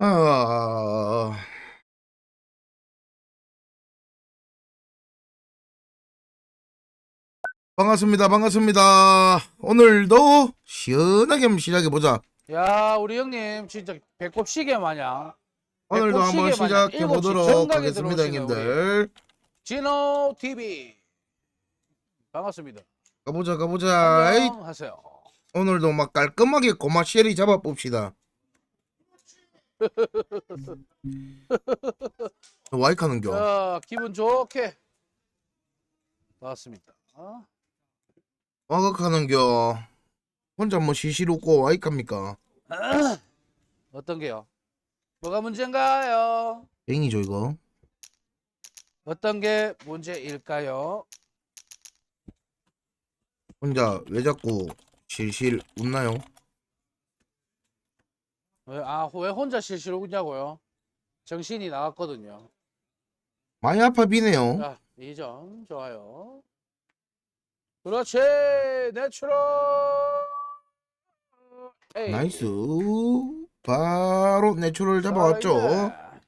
아, 반갑습니다. 반갑습니다. 오늘도 시원하게 한번 시작해 보자. 야 우리 형님 진짜 배꼽 시계 마냥 오늘도 한번 시작해 보도록 하겠습니다, 형님들. 진호 TV 반갑습니다. 가보자, 가보자. 안녕하세요. 오늘도 막 깔끔하게 고마 쉐리 잡아 봅시다. 와이카는겨. 자 기분 좋게 나왔습니다. 어? 와각하는겨. 혼자 뭐 시시룩고 와이카입니까? 어떤 게요? 뭐가 문제인가요? 뱅이죠 이거. 어떤 게 문제일까요? 혼자 왜 자꾸 실실 웃나요? 왜, 아, 왜 혼자 실실 웃냐고요? 정신이 나갔거든요. 많이 아파 비네요. 자, 이점 좋아요. 그렇지, 내추럴. 에이. 나이스. 바로 내추럴 잡아왔죠. 자,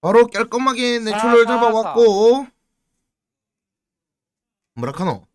바로 깔끔하게 내추럴 사, 사, 잡아왔고. 뭐라카노?